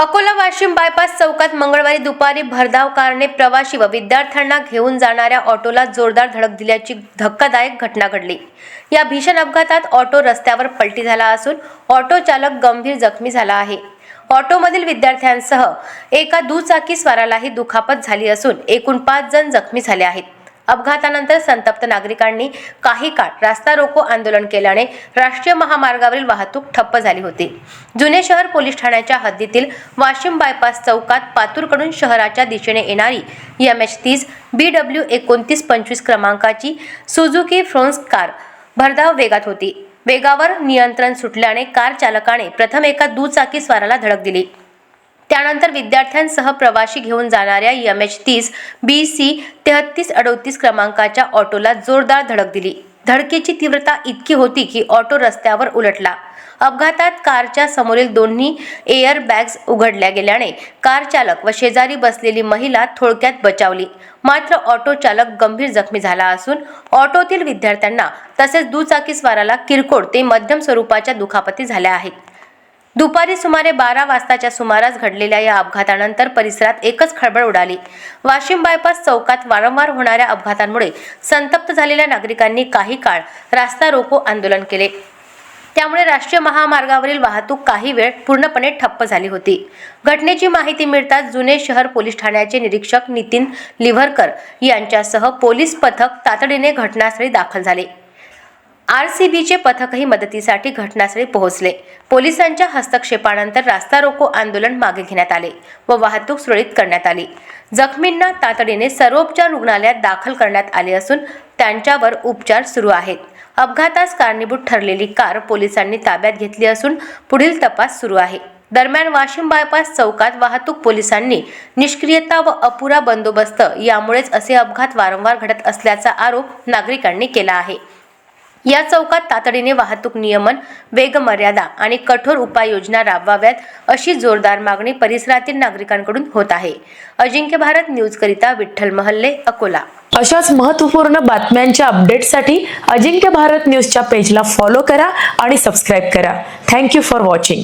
Akola Washim bypass चौकात मंगळवारी दुपारी भरधाव कारने प्रवाशी व विद्यार्थ्यांना घेऊन जाणाऱ्या ऑटोला जोरदार धडक दिल्याची धक्कादायक घटना घडली. या भीषण अपघातात ऑटो रस्त्यावर पलटी झाला असून ऑटो चालक गंभीर जखमी झाला आहे. ऑटोमधील विद्यार्थ्यांसह एका दुचाकी स्वारालाही दुखापत झाली असून एकूण पाच जण जखमी झाले आहेत. अपघातानंतर संतप्त नागरिकांनी काही काळ रास्ता रोको आंदोलन केल्याने राष्ट्रीय महामार्गावरील वाहतूक ठप्प झाली होती. जुने शहर पोलीस ठाण्याच्या हद्दीतील वाशिम बायपास चौकात पातूरकडून शहराच्या दिशेने येणारी एम एच तीस बी डब्ल्यू एकोणतीस पंचवीस क्रमांकाची सुझुकी फ्रोन्स कार भरधाव वेगात होती. वेगावर नियंत्रण सुटल्याने कार चालकाने प्रथम एका दुचाकी स्वाराला धडक दिली. त्यानंतर विद्यार्थ्यांसह प्रवाशी घेऊन जाणाऱ्या एम एच तीस बी सी तेहत्तीस अडोतीस क्रमांकाच्या ऑटोला जोरदार धडक दिली. धडकेची तीव्रता इतकी होती की ऑटो रस्त्यावर उलटला. अपघातात कारच्या समोरील दोन्ही एअर बॅग्स उघडल्या गेल्याने कार चालक व शेजारी बसलेली महिला थोडक्यात बचावली. मात्र ऑटो चालक गंभीर जखमी झाला असून ऑटोतील विद्यार्थ्यांना तसेच दुचाकीस्वाराला किरकोळ ते मध्यम स्वरूपाच्या दुखापती झाल्या आहेत. दुपारी सुमारे बारा वाजताच्या सुमारास घडलेल्या या अपघातानंतर परिसरात एकच खळबळ उडाली. वाशिम बायपास चौकात वारंवार होणाऱ्या अपघातांमुळे संतप्त झालेल्या नागरिकांनी काही काळ रास्ता रोको आंदोलन केले. त्यामुळे राष्ट्रीय महामार्गावरील वाहतूक काही वेळ पूर्णपणे ठप्प झाली होती. घटनेची माहिती मिळताच जुने शहर पोलीस ठाण्याचे निरीक्षक नितीन लिव्हरकर यांच्यासह पोलीस पथक तातडीने घटनास्थळी दाखल झाले. आर सी बीचे पथकही मदतीसाठी घटनास्थळी पोहोचले. पोलिसांच्या हस्तक्षेपानंतर रास्ता रोको आंदोलन मागे घेण्यात आले व वाहतूक सुरळीत करण्यात आली. जखमींना तातडीने सर्वोपचार रुग्णालयात दाखल करण्यात आले असून त्यांच्यावर उपचार सुरू आहेत. अपघातास कारणीभूत ठरलेली कार पोलिसांनी ताब्यात घेतली असून पुढील तपास सुरू आहे. दरम्यान वाशिम बायपास चौकात वाहतूक पोलिसांनी निष्क्रियता व अपुरा बंदोबस्त यामुळेच असे अपघात वारंवार घडत असल्याचा आरोप नागरिकांनी केला आहे. या चौकात तातडीने वाहतूक नियमन वेगमर्यादा आणि कठोर उपाययोजना राबवाव्यात अशी जोरदार मागणी परिसरातील नागरिकांकडून होत आहे. अजिंक्य भारत न्यूजकरिता विठ्ठल महल्ले अकोला. अशाच महत्त्वपूर्ण बातम्यांच्या अपडेटसाठी अजिंक्य भारत न्यूजच्या पेजला फॉलो करा आणि सबस्क्राईब करा. Thank you for watching